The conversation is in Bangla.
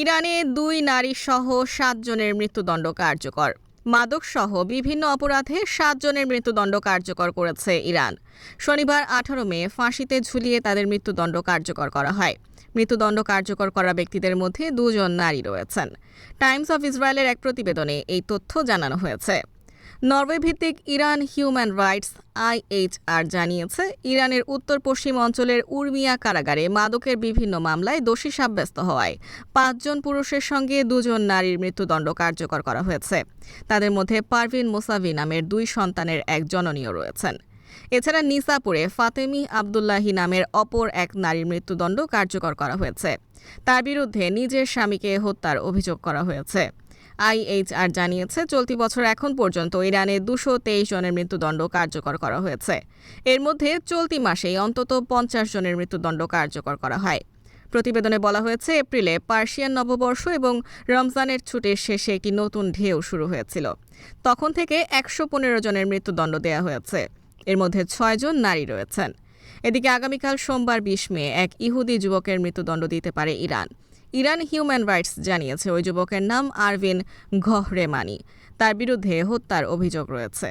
ইরানে দুই নারী সহ সাতজনের মৃত্যুদণ্ড কার্যকর। মাদকসহ বিভিন্ন অপরাধে সাতজনের মৃত্যুদণ্ড কার্যকর করেছে ইরান। শনিবার আঠারো মে ফাঁসিতে ঝুলিয়ে তাদের মৃত্যুদণ্ড কার্যকর করা হয়। মৃত্যুদণ্ড কার্যকর করা ব্যক্তিদের মধ্যে দুজন নারী রয়েছেন। টাইমস অফ ইসরায়েলের এক প্রতিবেদনে এই তথ্য জানানো হয়েছে। নরওয়ে ভিত্তিক ইরান হিউম্যান রাইটস আইএইচআর জানিয়েছে, ইরানের উত্তর পশ্চিম অঞ্চলের উর্মিয়া কারাগারে মাদকের বিভিন্ন মামলায় দোষী সাব্যস্ত হওয়ায় পাঁচজন পুরুষের সঙ্গে দুজন নারীর মৃত্যুদণ্ড কার্যকর করা হয়েছে। তাদের মধ্যে পারভিন মোসাভি নামের দুই সন্তানের এক জননীয় রয়েছেন। এছাড়া নিসাপুরে ফাতেমি আবদুল্লাহি নামের অপর এক নারীর মৃত্যুদণ্ড কার্যকর করা হয়েছে। তার বিরুদ্ধে নিজের স্বামীকে হত্যার অভিযোগ করা হয়েছে। আইএইচআর জানিয়েছে, চলতি বছর এখন পর্যন্ত ইরানে দুশো তেইশ জনের মৃত্যুদণ্ড কার্যকর করা হয়েছে। এর মধ্যে চলতি মাসেই অন্তত পঞ্চাশ জনের মৃত্যুদণ্ড কার্যকর করা হয়। প্রতিবেদনে বলা হয়েছে, এপ্রিলে পার্সিয়ান নববর্ষ এবং রমজানের ছুটির শেষে একটি নতুন ঢেউ শুরু হয়েছিল। তখন থেকে একশো পনেরো জনের মৃত্যুদণ্ড দেওয়া হয়েছে। এর মধ্যে ছয়জন নারী রয়েছেন। এদিকে আগামীকাল সোমবার বিশ মে এক ইহুদি যুবকের মৃত্যুদণ্ড দিতে পারে ইরান। ইরান হিউম্যান রাইটস জানিয়েছে ওই যুবকের নাম আরভিন ঘহরেমানি। তার বিরুদ্ধে হত্যার অভিযোগ রয়েছে।